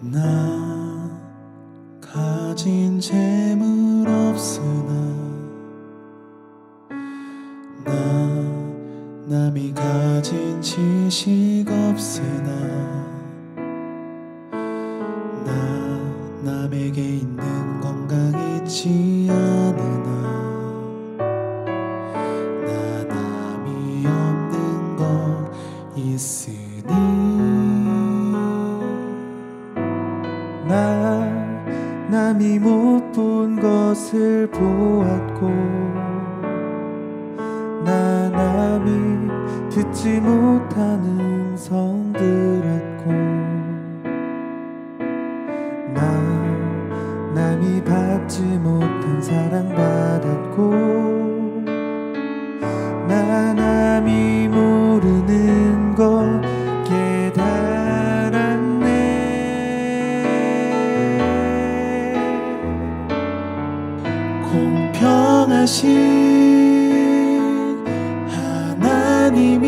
나 가진 재물 없으나 나 남이 가진 지식 없으나 나 남에게 있는 건강 있지 않으나 나 남이 없는 것 있으니 나 남이 못 본 것을 보았고 나 남이 듣지 못한 음성 들었고 나 남이 받지 못한 사랑 받았고 나남 공평하신 하나님이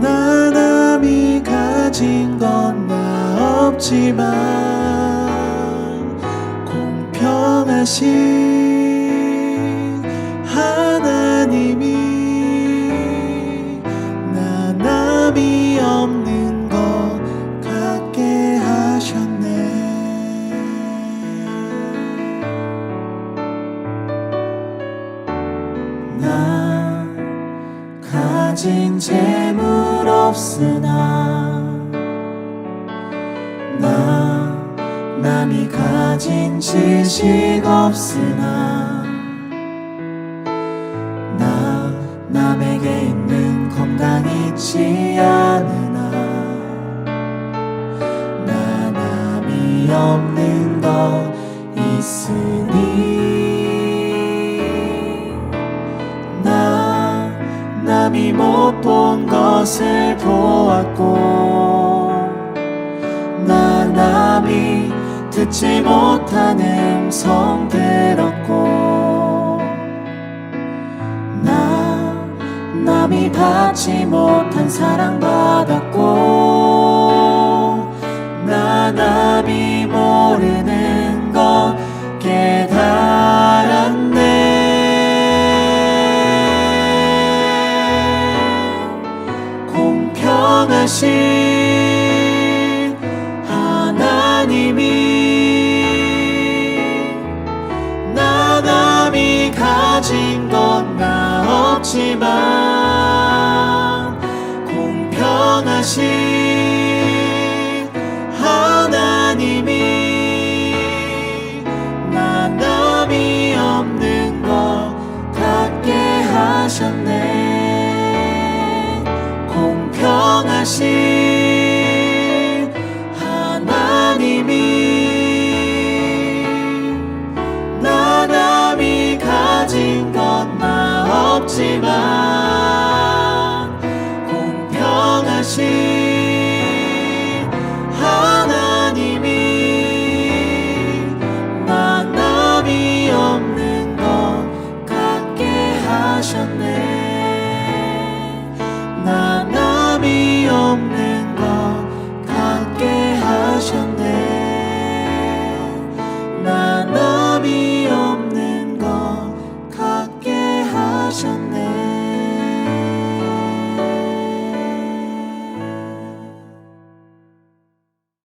나 남이 가진 건 나 없지만 공평하신 가진 재물 없으나 나 남이 가진 지식 없으나 나 남에게 있는 건강 있지 않으나 남이 못본 것을 보았고 나 남이 듣지 못한 음성 들었고 나 남이 받지 못한 사랑 받았고 나 남이 모르는 하신 하나님이 나 남이 가진 건 나 없지만 공평하신 하나님이 하나님이 나 남이 가진 건나 없지만 공평하신 하나님이 나 남이 없는 것 같게 하셨네. 나 想你